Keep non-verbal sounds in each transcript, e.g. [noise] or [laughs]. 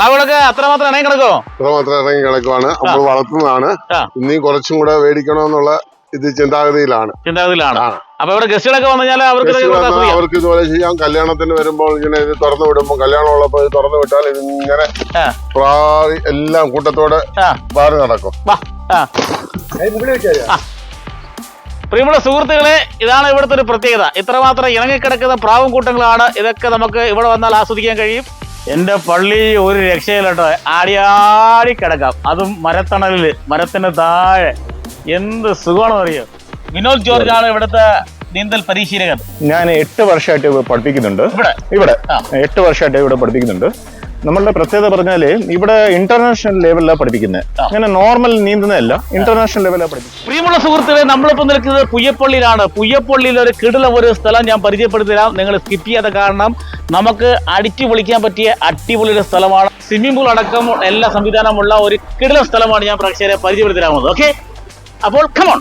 പ്രാവുകളൊക്കെ അത്രമാത്രം ഇണങ്ങി കിടക്കോ അത്രമാത്രം ഇറങ്ങി കിടക്കുവാണ്. നമ്മൾ വളർത്തുന്നതാണ്. ഇനി കുറച്ചും കൂടെ മേടിക്കണമെന്നുള്ള ഇത് ചിന്താഗതിയിലാണ്. ചിന്താഗതിയിലാണ്. അപ്പൊ ഇവിടെ ഗസ്റ്റുകളൊക്കെ വന്നു കഴിഞ്ഞാൽ അവർക്ക് വന്നാൽ മതിയോ? അവർക്ക് ഇതുപോലെ ചെയ്യാം. കല്യാണത്തിന് വരുമ്പോൾ ഇങ്ങനെ ഇത് തുറന്നു വിടുമ്പോൾ കല്യാണം ഉള്ളപ്പോൾ ഇത് തുറന്നു വിട്ടാൽ ഇതിങ്ങനെ ആ, പ്രാറി എല്ലാം കൂട്ടത്തോടെ പാറി നടക്കും. പ്രിയമുള്ള സുഹൃത്തുക്കളെ ഇതാണ് ഇവിടുത്തെ ഒരു പ്രത്യേകത. ഇത്രമാത്രം ഇണങ്ങിക്കിടക്കുന്ന പ്രാവും കൂട്ടങ്ങളാണ്. ഇതൊക്കെ നമുക്ക് ഇവിടെ വന്നാൽ ആസ്വദിക്കാൻ കഴിയും. എന്റെ പള്ളി ഒരു രക്ഷയിലോട്ടോ ആടിയാടി കിടക്കാം. അതും മരത്തണലിൽ മരത്തിന് താഴെ. എന്ത് സുഖമാണെന്ന് അറിയോ വിനോദ് ജോർജ് ആണ് ഇവിടുത്തെ നീന്തൽ പരിശീലകൻ. ഞാൻ എട്ട് വർഷമായിട്ട് ഇവിടെ പഠിപ്പിക്കുന്നുണ്ട്. ഇവിടെ. എട്ട് വർഷമായിട്ട് ഇവിടെ പഠിപ്പിക്കുന്നുണ്ട്. നമ്മളുടെ പ്രത്യേകത പറഞ്ഞാൽ ഇവിടെ ഇന്റർനാഷണൽ ലെവലിലാണ് പഠിപ്പിക്കുന്നത്. അങ്ങനെ നോർമൽ നീന്തുന്നതല്ല ഇന്റർനാഷണൽ ലെവലിലാണ് പഠിപ്പിക്കുന്നത് പ്രിയമുള്ള സുഹൃത്തുക്കളെ നമ്മളിപ്പോൾ നിൽക്കുന്നത് പുയ്യപ്പള്ളിയിലാണ്. പുയ്യപ്പള്ളിയിൽ ഒരു കിടില ഒരു സ്ഥലം ഞാൻ പരിചയപ്പെടുത്തിരാം. നിങ്ങൾ സ്കിപ്പ് ചെയ്യാത്ത കാരണം നമുക്ക് അടിച്ചു പൊളിക്കാൻ പറ്റിയ അടിപൊളി ഒരു സ്ഥലമാണ്. സ്വിമ്മിംഗ് പൂൾ അടക്കം എല്ലാ സംവിധാനമുള്ള ഒരു കിടില സ്ഥലമാണ് ഞാൻ പ്രേക്ഷകരെ പരിചയപ്പെടുത്തിരാമത് ഓക്കെ അപ്പോൾ കമോൺ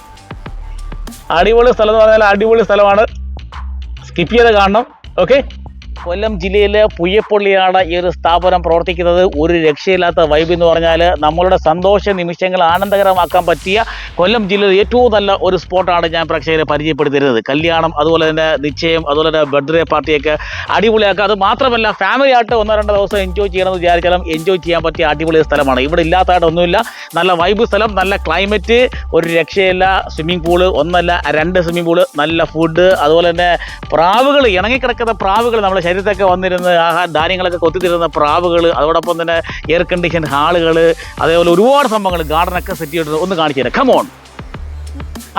അടിപൊളി സ്ഥലം എന്ന് പറഞ്ഞാൽ അടിപൊളി സ്ഥലമാണ്. സ്കിപ്പ് ചെയ്ത് കാണണം. ഓക്കെ കൊല്ലം ജില്ലയിലെ പുയ്യപ്പള്ളിയാണ് ഈ ഒരു സ്ഥാപനം പ്രവർത്തിക്കുന്നത്. ഒരു രക്ഷയില്ലാത്ത വൈബ് എന്ന് പറഞ്ഞാൽ നമ്മളുടെ സന്തോഷ നിമിഷങ്ങൾ ആനന്ദകരമാക്കാൻ പറ്റിയ കൊല്ലം ജില്ലയിലെ ഏറ്റവും നല്ല ഒരു സ്പോട്ടാണ് ഞാൻ പ്രേക്ഷകരെ പരിചയപ്പെടുത്തിയിരുന്നത്. കല്യാണം അതുപോലെ തന്നെ നിശ്ചയം അതുപോലെ തന്നെ ബർത്ത്ഡേ പാർട്ടിയൊക്കെ അടിപൊളിയാക്കുക. അത് മാത്രമല്ല ഫാമിലി ആയിട്ട് ഒന്നോ രണ്ടോ ദിവസം എൻജോയ് ചെയ്യണമെന്ന് വിചാരിച്ചാലും എൻജോയ് ചെയ്യാൻ പറ്റിയ അടിപൊളി സ്ഥലമാണ്. ഇവിടെ ഇല്ലാത്തതായിട്ടൊന്നുമില്ല നല്ല വൈബ് സ്ഥലം നല്ല ക്ലൈമറ്റ് ഒരു രക്ഷയില്ല സ്വിമ്മിംഗ് പൂൾ ഒന്നല്ല രണ്ട് സ്വിമ്മിംഗ് പൂൾ നല്ല ഫുഡ് അതുപോലെ തന്നെ പ്രാവുകൾ ഇണങ്ങിക്കിടക്കുന്ന പ്രാവുകൾ നമ്മുടെ ശരീരത്തൊക്കെ വന്നിരുന്ന് ആഹാ ധാന്യങ്ങളൊക്കെ കൊത്തിത്തിരുന്ന പ്രാവുകൾ അതോടൊപ്പം തന്നെ എയർ കണ്ടീഷൻ ഹാളുകൾ അതേപോലെ ഒരുപാട് സംഭവങ്ങൾ ഗാർഡനൊക്കെ സെറ്റ് ചെയ്തിട്ടുണ്ട് ഒന്ന് കാണിച്ചു തരാം കമോൺ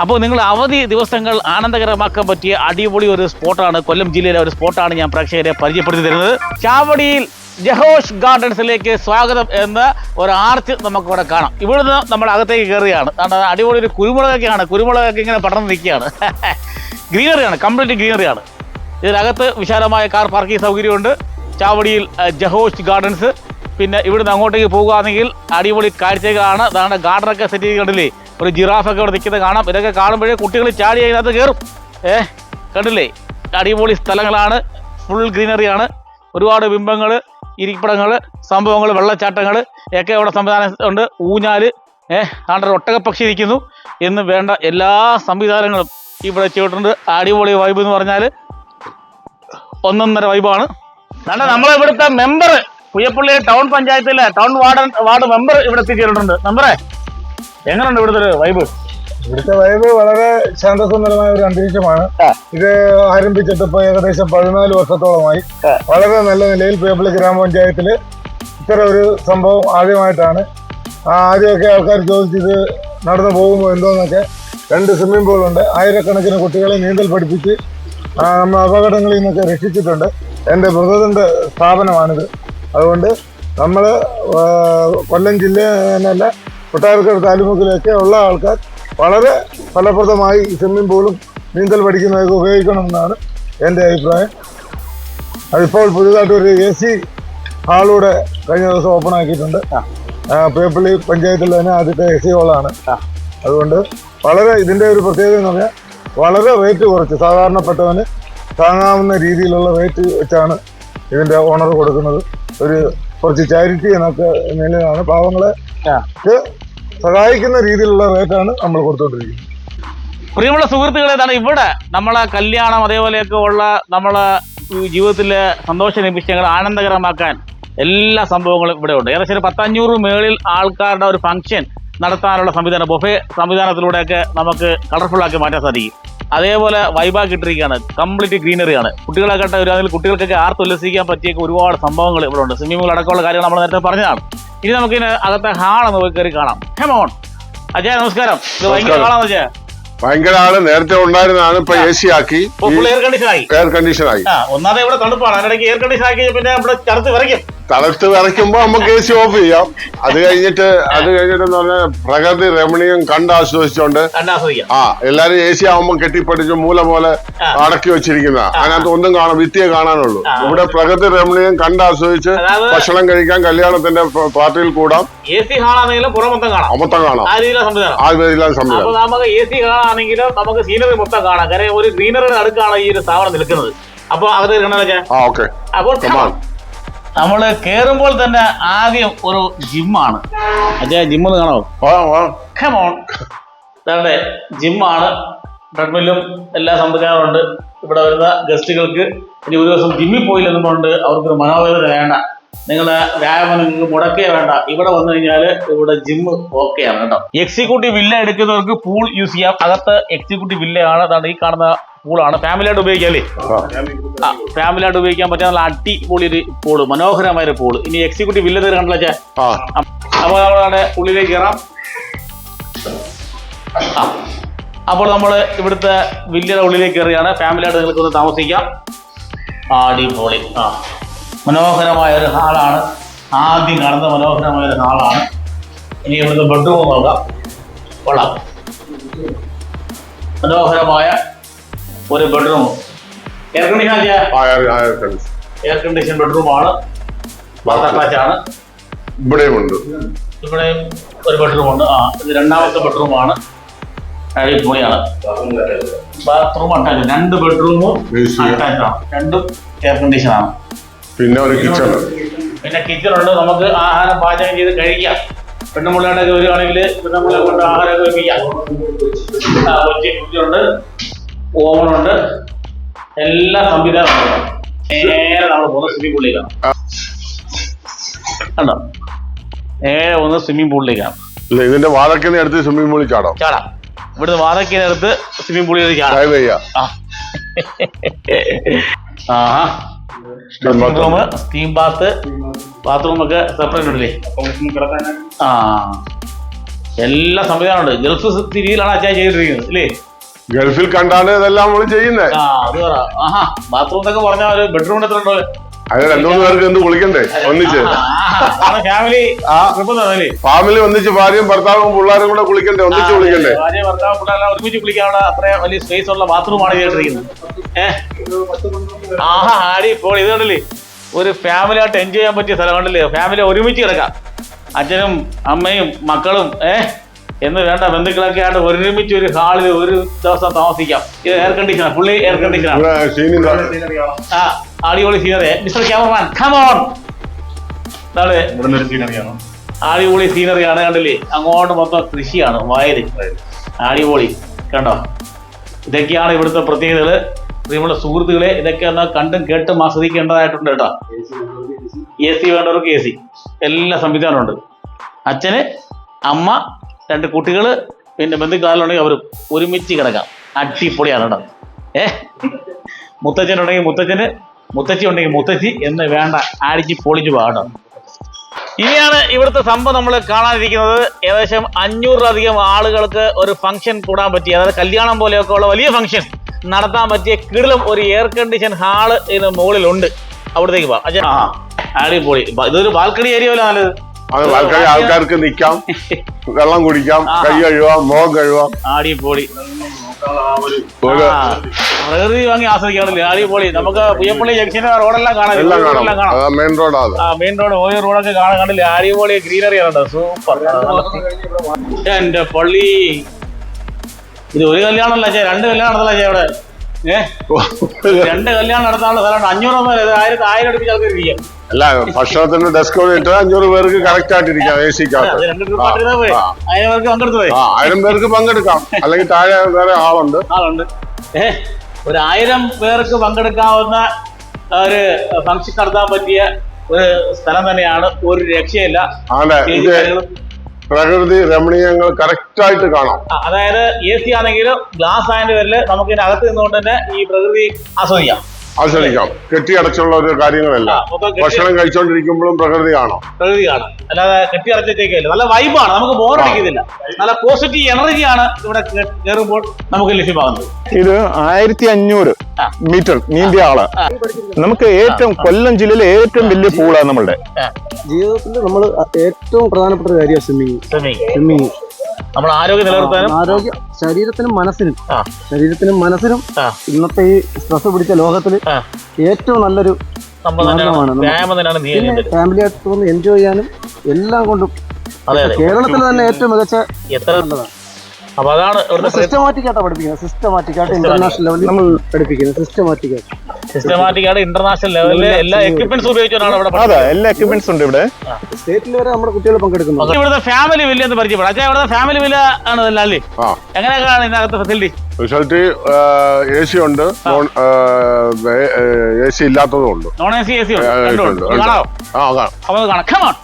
അപ്പോൾ നിങ്ങൾ അവധി ദിവസങ്ങൾ ആനന്ദകരമാക്കാൻ പറ്റിയ അടിപൊളി ഒരു സ്പോട്ടാണ് കൊല്ലം ജില്ലയിലെ ഒരു സ്പോട്ടാണ് ഞാൻ പ്രേക്ഷകരെ പരിചയപ്പെടുത്തി തരുന്നത്. ചാവടിയിൽ ജഹോഷ് ഗാർഡൻസിലേക്ക് സ്വാഗതം എന്ന ഒരു ആർച്ച് നമുക്കിവിടെ കാണാം. ഇവിടുന്ന് നമ്മൾ അകത്തേക്ക് കയറുകയാണ്. കാരണം അടിപൊളി ഒരു കുരുമുളകൊക്കെയാണ്. കുരുമുളകൊക്കെ ഇങ്ങനെ പടർന്ന് നിൽക്കുകയാണ്. ഗ്രീനറിയാണ് കംപ്ലീറ്റ് ഗ്രീനറിയാണ് ഇതിനകത്ത് വിശാലമായ കാർ പാർക്കിംഗ് സൗകര്യമുണ്ട്. ചാവടിയിൽ ജഹോഷ് ഗാർഡൻസ്. പിന്നെ ഇവിടുന്ന് അങ്ങോട്ടേക്ക് പോകുകയാണെങ്കിൽ അടിപൊളി കാഴ്ചകളാണ്. അതാണ് ഗാർഡനൊക്കെ സെറ്റ് ചെയ്ത് കണ്ടില്ലേ? ഒരു ജിറാഫൊക്കെ ഇവിടെ നിൽക്കുന്നത് കാണാം. ഇതൊക്കെ കാണുമ്പോഴേ കുട്ടികൾ ചാടി അതിനകത്ത് കയറും. ഏ കണ്ടില്ലേ? അടിപൊളി സ്ഥലങ്ങളാണ്. ഫുൾ ഗ്രീനറിയാണ്. ഒരുപാട് ബിംബങ്ങൾ ഇരിപ്പിടങ്ങൾ സംഭവങ്ങൾ വെള്ളച്ചാട്ടങ്ങൾ ഒക്കെ ഇവിടെ സംവിധാനം ഉണ്ട്. ഊഞ്ഞാൽ ഏഹ് ഒട്ടക ഒട്ടകപ്പക്ഷി ഇരിക്കുന്നു. എന്ന് വേണ്ട എല്ലാ സംവിധാനങ്ങളും ഇവിടെ ചെയ്തിട്ടുണ്ട് അടിപൊളി വൈബ് എന്ന് പറഞ്ഞാൽ ഒന്നൊന്നര വൈബാണ്. കണ്ട നമ്മളെ ഇവിടുത്തെ മെമ്പർ പുയ്യപ്പള്ളി ടൗൺ പഞ്ചായത്തിലെ ടൗൺ വാർഡ് വാർഡ് മെമ്പർ ഇവിടെ എത്തിച്ചേർന്നിട്ടുണ്ട്. മെമ്പറെ എങ്ങനെയുണ്ട് ഇവിടുത്തെ ഒരു വൈബ് ഇവിടുത്തെ വൈബ് വളരെ ശാന്തസുന്ദരമായ ഒരു അന്തരീക്ഷമാണ്. ഇത് ആരംഭിച്ചിട്ട് ഇപ്പൊ ഏകദേശം പതിനാല് വർഷത്തോളമായി. വളരെ നല്ല നിലയിൽ പുയ്യപ്പള്ളി ഗ്രാമപഞ്ചായത്തിൽ ഇത്തരം ഒരു സംഭവം ആദ്യമായിട്ടാണ്. ആദ്യമൊക്കെ ആൾക്കാർ ചോദിച്ചത് നടന്നു പോകുമോ എന്തോന്നൊക്കെ രണ്ട് സ്വിമ്മിംഗ് പൂളുണ്ട് ആയിരക്കണക്കിന് കുട്ടികളെ നീന്തൽ പഠിപ്പിച്ച് നമ്മൾ അപകടങ്ങളിൽ നിന്നൊക്കെ രക്ഷിച്ചിട്ടുണ്ട്. എന്റെ ബ്രദറിന്റെ സ്ഥാപനമാണിത്. അതുകൊണ്ട് നമ്മൾ കൊല്ലം ജില്ലയിലല്ല കൊട്ടാരക്കര താലൂക്കിലൊക്കെ ഉള്ള ആൾക്കാർ വളരെ ഫലപ്രദമായി സ്വിമ്മിംഗ് പൂളും നീന്തൽ പഠിക്കുന്നതൊക്കെ ഉപയോഗിക്കണമെന്നാണ് എന്റെ അഭിപ്രായം. അതിപ്പോൾ പുതിയതായിട്ട് ഒരു എ സി ഹാളൂടെ കഴിഞ്ഞ ദിവസം ഓപ്പൺ ആക്കിയിട്ടുണ്ട്. പേപ്പിളി പേപ്പള്ളി പഞ്ചായത്തിൽ തന്നെ ആദ്യത്തെ എ സി ഹാളാണ്. അതുകൊണ്ട് വളരെ ഇതിന്റെ ഒരു പ്രത്യേകത എന്ന് പറഞ്ഞാൽ വളരെ റേറ്റ് കുറച്ച്. സാധാരണപ്പെട്ടവന് താങ്ങാവുന്ന രീതിയിലുള്ള റേറ്റ് വെച്ചാണ് ഇതിന്റെ ഓണർ കൊടുക്കുന്നത്. ഒരു കുറച്ച് ചാരിറ്റി എന്നൊക്കെ നിലയിലാണ് പാവങ്ങളെ ക്ക് സഹായിക്കുന്ന രീതിയിലുള്ള റേറ്റാണ് നമ്മൾ കൊടുത്തോണ്ടിരിക്കുന്നത്. പ്രിയമുള്ള സുഹൃത്തുക്കളെ ഇതാണ് ഇവിടെ നമ്മളെ കല്യാണം അതേപോലെയൊക്കെ ഉള്ള നമ്മളെ ജീവിതത്തിലെ സന്തോഷ നിമിഷങ്ങൾ ആനന്ദകരമാക്കാൻ എല്ലാ സംഭവങ്ങളും ഇവിടെ ഉണ്ട്. ഏകദേശം ഒരു പത്തഞ്ഞൂറ് മേളിൽ ആൾക്കാരുടെ ഒരു ഫംഗ്ഷൻ നടത്താനുള്ള സംവിധാനം ബൊഫെ സംവിധാനത്തിലൂടെയൊക്കെ നമുക്ക് കളർഫുൾ ആക്കി മാറ്റാൻ സാധിക്കും. അതേപോലെ വൈബാക്കി ഇട്ടിരിക്കുകയാണ്. കംപ്ലീറ്റ് ഗ്രീനറിയാണ് കുട്ടികളൊക്കെ ഒരു അതിൽ കുട്ടികൾക്കൊക്കെ ആർത്തുല്ലസിക്കാൻ പറ്റിയ ഒരുപാട് സംഭവങ്ങൾ ഇവിടെ ഉണ്ട്. സ്വിമ്മിംഗ് പൂൾ അടക്കമുള്ള കാര്യങ്ങൾ നമ്മൾ നേരത്തെ പറഞ്ഞതാണ്. ഇനി നമുക്ക് ഇതിന് അകത്തെ ഹാളെന്ന് പോയി കയറി കാണാം. ഹെമോൺ അജയ നമസ്കാരം. ഇത് ഭയങ്കര. ഹാളാണ് അജയ? ഭയങ്കര ആൾ നേരത്തെ ഉണ്ടായിരുന്നതാണ് ഇപ്പൊ എ സി ആക്കി. എയർ കണ്ടീഷൻ ആയി. എയർ കണ്ടീഷൻ ആയി. ആ ഒന്നാമത് ഇവിടെ തണുപ്പാണ്. അതിനിടയ്ക്ക് എയർ കണ്ടീഷൻ ആക്കി പിന്നെ നമ്മുടെ ചടത്ത് വിറയ്ക്കും. തളർത്ത് വിറയ്ക്കുമ്പോ നമുക്ക് എ സി ഓഫ് ചെയ്യാം. അത് കഴിഞ്ഞിട്ട് അത് കഴിഞ്ഞിട്ട് എന്ന് പറഞ്ഞാൽ പ്രകൃതി രമണീയം കണ്ട് ആസ്വദിച്ചോണ്ട് കണ്ടാസ്വദിക്കാം. ആ എല്ലാരും എ സി ആവുമ്പോ കെട്ടിപ്പടിച്ച് മൂല പോലെ. അടക്കി വെച്ചിരിക്കുന്ന. അതിനകത്ത് ഒന്നും കാണാൻ വിത്തിയെ കാണാനുള്ളൂ. ഇവിടെ പ്രകൃതി രമണീയം കണ്ട് ആസ്വദിച്ച് അതായത് ഭക്ഷണം കഴിക്കാൻ കല്യാണത്തിന്റെ പാർട്ടിയിൽ കൂടാം. എ സി ഹാളാണെങ്കിലും പുറം മൊത്തം കാണാം. കാണാം. ആ സംവിധാനം. രീതിയിലാണ് അപ്പൊ നമുക്ക് എ സി ഹാളാണെങ്കിലും നമുക്ക് സീനറി മൊത്തം കാണാം. കാര്യം ഒരു ഗ്രീനറിയുടെ അടുക്കാണ് ഈ ഒരു സ്ഥാപനം നിൽക്കുന്നത്. അപ്പൊ അത് കണ്ടതൊക്കെ ആ ഓക്കെ. അപ്പോൾ. നമ്മൾ കേറുമ്പോൾ തന്നെ ആദ്യം ഒരു ജിമ്മാണ്. അജയ ജിമ്മ് കാണോ? കമോൺ ഇതാണ് ജിമ്മാണ് ട്രെഡ്മില്ലും എല്ലാ സംവിധാനമുണ്ട് ഇവിടെ വരുന്ന ഗസ്റ്റുകൾക്ക് ഇനി ഒരു ദിവസം ജിമ്മിൽ പോയില്ലെന്നുകൊണ്ട് അവർക്ക് മനോവേദന വേണ്ട. നിങ്ങളുടെ വ്യായാമം നിങ്ങൾക്ക് മുടക്കേ വേണ്ട. ഇവിടെ വന്നു കഴിഞ്ഞാൽ ഇവിടെ ജിമ്മ് ആണ് കേട്ടോ. എക്സിക്യൂട്ടീവ് വില്ല എടുക്കുന്നവർക്ക് പൂൾ യൂസ് ചെയ്യാം. അകത്ത് എക്സിക്യൂട്ടീവ് വില്ലയാണ്. അതാണ് ഈ കാണുന്ന പൂളാണ് ഫാമിലിയായിട്ട് ഉപയോഗിക്കാം അല്ലേ? ആ. ഫാമിലിയായിട്ട് ഉപയോഗിക്കാൻ പറ്റിയ നല്ല അടിപൊളി ഒരു പൂൾ മനോഹരമായ ഒരു പൂൾ ഇനി എക്സിക്യൂട്ടീവ് വില്ല തീരെ കണ്ടല്ലേ അപ്പോൾ നമ്മളവിടെ ഉള്ളിലേക്ക് കയറാം. ആ. അപ്പോൾ നമ്മൾ ഇവിടുത്തെ വില്ലയുടെ ഉള്ളിലേക്ക് കയറിയാണ് ഫാമിലിയായിട്ട് നിങ്ങൾക്ക് ഒന്ന് താമസിക്കാം. അടിപൊളി. ആ. മനോഹരമായ ഒരു ഹാളാണ് ആദ്യം കാണുന്ന മനോഹരമായ ഒരു ഹാളാണ് ഇനി ഇവിടുത്തെ ബെഡ്റൂം നോക്കാം. കൊള്ളാം. മനോഹരമായ ഒരു bedroom air condition. Air condition ബെഡ്റൂമാണ് ആണ്. ഇവിടെയും ഉണ്ട്. ഇവിടെ ഒരു ബെഡ്റൂം ഉണ്ട്. ആ ഇത് രണ്ടാമത്തെ ബെഡ്റൂമാണ് അടിപൊളിയാണ് ബാത്റൂം അറ്റാച്ച് രണ്ട് ബെഡ്റൂമും. അറ്റാച്ച് ആണ്. രണ്ടും എയർ കണ്ടീഷൻ ആണ്. പിന്നെ ഒരു കിച്ചൺ. പിന്നെ കിച്ചൺ ഉണ്ട് നമുക്ക് ആഹാരം പാചകം ചെയ്ത് കഴിക്കാം. പെണ്ണുമുള്ളയുടെ ജോലി ആണെങ്കിൽ പെണ്ണുമുള്ള കൊണ്ട് ആഹാരം കഴിക്കാം കൊച്ചി ഓവനുണ്ട് എല്ലാ സംവിധാനവും നേരെ നമ്മൾ പോകുന്ന സ്വിമ്മിംഗ് പൂളിലേക്കാണ് കണ്ടോ? നേരെ പോകുന്ന സ്വിമ്മിംഗ് പൂളിലേക്കാണ് ഇല്ല ഇതിന്റെ വാതൊക്കെ എടുത്ത് സ്വിമ്മിംഗ് പൂളിൽ ചാടാം. ചാടാം. ഇവിടുന്ന് വാതക്കിനടുത്ത് സ്വിമ്മിംഗ് പൂളിൽ ചാടാം. ചെയ്യാം. ആ. ആഹാ റൂം സ്റ്റീം ബാത്ത് ബാത്റൂം ഒക്കെ സെപ്പറേറ്റ് ഇല്ലേ ആ. എല്ലാ സംവിധാനമുണ്ട്. ഗൾഫ് രീതിയിലാണ് അച്ഛൻ ചെയ്തിരിക്കുന്നത് അല്ലേ ഗൾഫിൽ കണ്ടാണ് ഇതെല്ലാം നമ്മൾ ചെയ്യുന്നത് ആ അത് പറ. ആഹാ ബാത്റൂം എന്നൊക്കെ പറഞ്ഞാൽ ഒരു ബെഡ്റൂം എത്ര ഉണ്ടോ അത് രണ്ടുമൂന്ന് പേർക്ക് എന്ത് കുളിക്കണ്ടേ ഒന്നിച്ച്. ഫാമിലി ഫാമിലി ഒന്നിച്ച് ഭാര്യയും ഭർത്താവും പിള്ളേരും കൂടെ കുളിക്കണ്ടേ ഒന്നിച്ച് കുളിക്കണ്ടേ ഭാര്യ ഭർത്താവ് പിള്ളേരെല്ലാം ഒരുമിച്ച് കുളിക്കാനുള്ള അത്ര വലിയ സ്പേസ് ഉള്ള ബാത്റൂമാണ് കേട്ടിരിക്കുന്നത്. ഏഹ് ആഹാ ആടി ഇപ്പോൾ ഇത് കണ്ടില്ലേ? ഒരു ഫാമിലി ആയിട്ട് എൻജോയ് ചെയ്യാൻ പറ്റിയ സ്ഥലം കണ്ടില്ലേ? ഫാമിലി ഒരുമിച്ച് കിടക്കാം. അച്ഛനും അമ്മയും മക്കളും ഏഹ് എന്ന് വേണ്ട ബന്ധുക്കളൊക്കെ ആയിട്ട് ഒരുമിച്ച് ഒരു ഹാളിൽ ഒരു ദിവസം താമസിക്കാം. ഇത് എയർ കണ്ടീഷനാണ് ഫുള്ളി എയർ കണ്ടീഷനാണ് ആ. അടിപൊളി സീനറി. മിസ്റ്റർ ക്യാമറമാൻ കമോൺ നാളെ അടിപൊളി സീനറിയാണ് കണ്ടില്ലേ? അങ്ങോട്ട് മൊത്തം കൃഷിയാണ് വയൽ. അടിപൊളി കണ്ടോ? ഇതൊക്കെയാണ് ഇവിടുത്തെ പ്രത്യേകതകൾ നമ്മുടെ സുഹൃത്തുക്കളെ ഇതൊക്കെ എന്നാൽ കണ്ടും കേട്ടും ആസ്വദിക്കേണ്ടതായിട്ടുണ്ട് കേട്ടോ. എ സി വേണ്ടവർക്ക് എ സി എല്ലാ സംവിധാനമുണ്ട് അച്ഛന് അമ്മ രണ്ട് കുട്ടികൾ പിന്നെ ബന്ധുക്കാലുണ്ടെങ്കിൽ അവർ ഒരുമിച്ച് കിടക്കാം. അടിപൊളിയാണ് കേട്ടോ. ഏ? മുത്തച്ഛനുണ്ടെങ്കിൽ മുത്തച്ഛന് മുത്തച്ഛി ഉണ്ടെങ്കിൽ മുത്തച്ചി എന്ന് വേണ്ട അടിച്ച് പൊളിച്ചു പാടും ഇനിയാണ് ഇവിടുത്തെ സംഭവം നമ്മൾ കാണാനിരിക്കുന്നത്. ഏകദേശം അഞ്ഞൂറിലധികം ആളുകൾക്ക് ഒരു ഫംഗ്ഷൻ കൂടാൻ പറ്റിയ അതായത് കല്യാണം പോലെയൊക്കെ ഉള്ള വലിയ ഫംഗ്ഷൻ നടത്താൻ പറ്റിയ കിടിലും ഒരു എയർ കണ്ടീഷൻ ഹാൾ ഇതിന് മുകളിലുണ്ട്. അവിടത്തേക്ക് പോവാം അടിപൊളി ഇതൊരു ബാൽക്കണി ഏരിയ പോലെ നല്ലത് അത് ആൾക്കാർ ആൾക്കാർക്ക് നിൽക്കാം [laughs] വെള്ളം കുടിക്കാം കൈ കഴുകാം മുഖം കഴുകാം അടിപൊളി പ്രകൃതി ഭംഗി ആസ്വദിക്കാറില്ലേ? അടിപൊളി. നമുക്ക് പുയ്യപ്പള്ളി ജംഗ്ഷന് റോഡെല്ലാം കാണാം. മെയിൻ റോഡാ ആ മെയിൻ റോഡ് ഓരോ റോഡൊക്കെ കാണാൻ കണ്ടില്ലേ? അടിപൊളി ഗ്രീനറി ആണ് സൂപ്പർ എന്റെ പള്ളി. ഇത് ഒരു കല്യാണമല്ല ചേ രണ്ട് കല്യാണം നടത്തല ചേ ഇവിടെ. ഏഹ് രണ്ട് കല്യാണം നടത്താനുള്ള സ്ഥലമാണ് അഞ്ഞൂറ് ഒന്നും ആയിരത്തി ആയിരം അടുപ്പിച്ച് ആൾക്കാർ ഇരിക്കാം അല്ല ഭക്ഷണത്തിന് ഡെസ്ക് ഇട്ട് അഞ്ഞൂറ് പേർക്ക് കറക്റ്റ് ആയിട്ടിരിക്കാം എ സിക്കകത്ത് ആ. ആയിരം പേർക്ക് പങ്കെടുക്കാം. അല്ലെങ്കിൽ താഴെ വേറെ ആളുണ്ട്. ആളുണ്ട്. ഏ ഒരു ആയിരം പേർക്ക് പങ്കെടുക്കാവുന്ന ഒരു ഫംഗ്ഷൻ നടത്താൻ പറ്റിയ ഒരു സ്ഥലം തന്നെയാണ്. ഒരു രക്ഷയില്ല. പ്രകൃതി രമണീയങ്ങൾ കറക്റ്റ് ആയിട്ട് കാണാം. അതായത് എ സി ആണെങ്കിലും ഗ്ലാസ് ആയതിന്റെ പേരിൽ നമുക്ക് ഇതിനകത്ത് നിന്നുകൊണ്ട് തന്നെ ഈ പ്രകൃതി ആസ്വദിക്കാം. ആസ്വദിക്കാം കെട്ടിയടച്ചുള്ള ഒരു കാര്യങ്ങളല്ല. ഭക്ഷണം കഴിച്ചോണ്ടിരിക്കുമ്പോഴും പ്രകൃതി കാണാം പ്രകൃതി കാണാം അല്ലാതെ കെട്ടിയടച്ചേക്കല്ല നല്ല വൈബാണ് നമുക്ക് ബോറടിക്കുന്നില്ല നല്ല പോസിറ്റീവ് എനർജിയാണ് ഇവിടെ കേ- കയറുമ്പോൾ നമുക്ക് ലഭ്യമാകുന്നത്. ഇത് ആയിരത്തി അഞ്ഞൂറ്. മീറ്റർ നീന്തിയ ആൾ. നമുക്ക് ഏറ്റവും കൊല്ലം ജില്ലയിലെ ഏറ്റവും വലിയ പൂളാണ് നമ്മളുടെ. ജീവിതത്തിൽ നമ്മൾ ഏറ്റവും പ്രധാനപ്പെട്ട ഒരു കാര്യമാണ് സ്വിമ്മിങ്. സ്വിമ്മിങ് നമ്മൾ ആരോഗ്യം നിലനിർത്താനും ആരോഗ്യ ശരീരത്തിനും മനസ്സിനും. ശരീരത്തിനും മനസ്സിനും ഇന്നത്തെ ഈ സ്ട്രെസ് പിടിച്ച ലോകത്തിൽ ഏറ്റവും നല്ലൊരു പിന്നെ ഫാമിലി ആയിട്ട് എൻജോയ് ചെയ്യാനും എല്ലാം കൊണ്ടും കേരളത്തിൽ തന്നെ ഏറ്റവും മികച്ച എത്ര അപ്പൊ അതാണ് സിസ്റ്റമാറ്റിക് ആയിട്ടാണ് പഠിപ്പിക്കുന്നത്. സിസ്റ്റമാറ്റിക് ആയിട്ട് ഇന്റർനാഷണൽ ലെവലിൽ നമ്മൾ പഠിപ്പിക്കുന്നത്. സിസ്റ്റമാറ്റിക് ആയിട്ട്. സിസ്റ്റമാറ്റിക് ആണ് ഇന്റർനാഷണൽ ലെവലിൽ എല്ലാ എക്യുപ്മെന്റ്സ് ഉപയോഗിച്ചാണ് ഇവിടെ അതെ എല്ലാ എക്യുപ്മെന്റ്സ് ഉണ്ട് ഇവിടെ. സ്റ്റേറ്റിൽ വരെ നമ്മുടെ കുട്ടികൾ പങ്കെടുക്കുന്നു ഇവിടുത്തെ ഫാമിലി വില്ല എന്ന് പരിചയപ്പെടാം. അച്ഛാ ഇവിടുത്തെ ഫാമിലി വില്ല ആണ് അല്ലേ? എങ്ങനെയൊക്കെയാണ് ഇതിനകത്ത് ഫെസിലിറ്റി റിസൾട്ട് എ സി ഉണ്ട്. നോൺ എ സി ഇല്ലാത്തതും ഉണ്ട്. Non A C A C ഉണ്ട്. ആ കാണാം.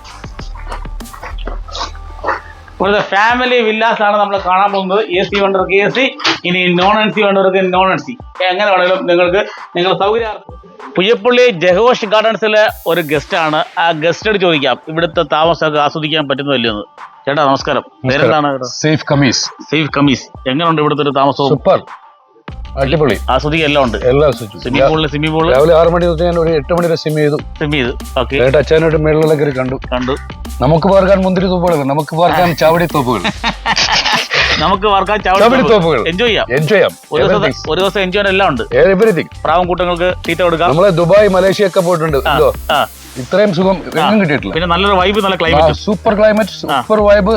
ഇവിടുത്തെ ഫാമിലി വില്ലാസ് ആണ് നമ്മൾ കാണാൻ പോകുന്നത്. എ സി വേണ്ടവർക്ക് എ സി ഇനി നോൺ എൻ സി വേണ്ടവർക്ക് നോൺ എൻ സി എങ്ങനെ വേണമെങ്കിലും നിങ്ങൾക്ക് നിങ്ങൾ സൗകര്യാർത്ഥം പുയ്യപ്പള്ളി ജഹോഷ് ഗാർഡൻസിലെ ഒരു ഗസ്റ്റ് ആണ്. ആ ഗസ്റ്റോട് ചോദിക്കാം. ഇവിടുത്തെ താമസമൊക്കെ ആസ്വദിക്കാൻ പറ്റുന്നില്ലെന്ന് ചേട്ടാ നമസ്കാരം. പേരെന്താണ്? സേഫ് കമീസ്. സേഫ് കമീസ്. എങ്ങനെയുണ്ട് ഇവിടുത്തെ ഒരു താമസവും? സൂപ്പർ. അടിപൊളി. ആസ്വദിക്കാൻ എല്ലാം ഉണ്ട്. എല്ലാ. സ്വിമ്മിംഗ് പൂളിൽ സ്വിമ്മിംഗ് രാവിലെ ആറ് മണി തൊട്ട് ഞാൻ ഒരു എട്ട് മണി വരെ സിം ചെയ്തു. സ്വിം ചെയ്ത്. ഓക്കെ ഏട്ടാ അച്ഛനായിട്ട് കയറി കണ്ടു. കണ്ടു. നമുക്ക് പാർക്കാൻ മുന്തിരി തോപ്പുകൾ നമുക്ക് പാർക്കാൻ [laughs] ചാവടി തോപ്പുകൾ. നമുക്ക് വർക്കാൻ ചാവടി തോപ്പുകൾ. എൻജോയ് ചെയ്യാം. എൻജോയ് ചെയ്യാം. ഒരു ദിവസം ഒരു ദിവസം എൻജോയ് എല്ലാം ഉണ്ട്. എവറിഥിങ് പ്രാവം കൂട്ടങ്ങൾക്ക് തീറ്റ കൊടുക്കാം. നമ്മൾ ദുബായ് മലേഷ്യ ഒക്കെ പോയിട്ടുണ്ട്. ഇത്രയും സുഖം എങ്ങും കിട്ടിയിട്ടില്ല. പിന്നെ നല്ലൊരു വൈബ് നല്ല climate super climate super vibe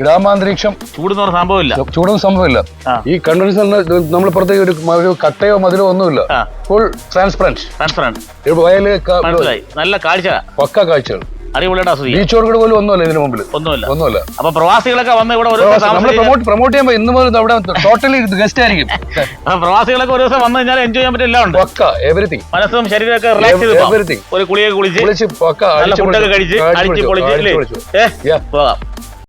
ഗ്രാമാന്തരീക്ഷം. ചൂടെന്ന് പറഞ്ഞ സംഭവമില്ല. ചൂടും സംഭവമില്ല. ഈ കൺവെൻഷൻ നമ്മൾ പുറത്തേക്ക് ഒരു കട്ടയോ മതിലോ ഒന്നുമില്ല. ഫുൾ ട്രാൻസ്പെറന്റ് ട്രാൻസ്പെറന്റ് വയൽ നല്ല കാഴ്ച. പക്ക കാഴ്ചകൾ. അടിപൊളിയായിട്ട് ആസ്വദിക്കാം ബീച്ചോട് കൂടെ പോലും ഒന്നുമല്ല ഇതിന് മുമ്പിൽ ഒന്നുമില്ല. ഒന്നുമല്ല. അപ്പൊ പ്രവാസികളൊക്കെ വന്ന് ഇവിടെ ഒരു ദിവസം നമ്മൾ താമസിച്ച് പ്രൊമോട്ട് പ്രൊമോട്ട് ചെയ്യുമ്പോൾ ഇന്ന് മുതൽ അവിടെ ടോട്ടലി ഗസ്റ്റ് ആയിരിക്കും. പ്രവാസികളൊക്കെ ഒരു ദിവസം വന്നു കഴിഞ്ഞാൽ എൻജോയ് ചെയ്യാൻ എല്ലാം ഉണ്ട്. പക്ക എവറിത്തിങ് മനസ്സും ശരീരമൊക്കെ റിലാക്സ് ചെയ്ത്. Everything. ഒരു കുളിയൊക്കെ കുളിച്ച് കുളിച്ച് പക്ക നല്ല അടിച്ച് ഫുഡൊക്കെ പൊളിച്ച്, കഴിച്ച് അടിച്ച് പൊളിച്ച്, അല്ലേ? പൊളിച്ച്. ഏ Yeah. പോകാം.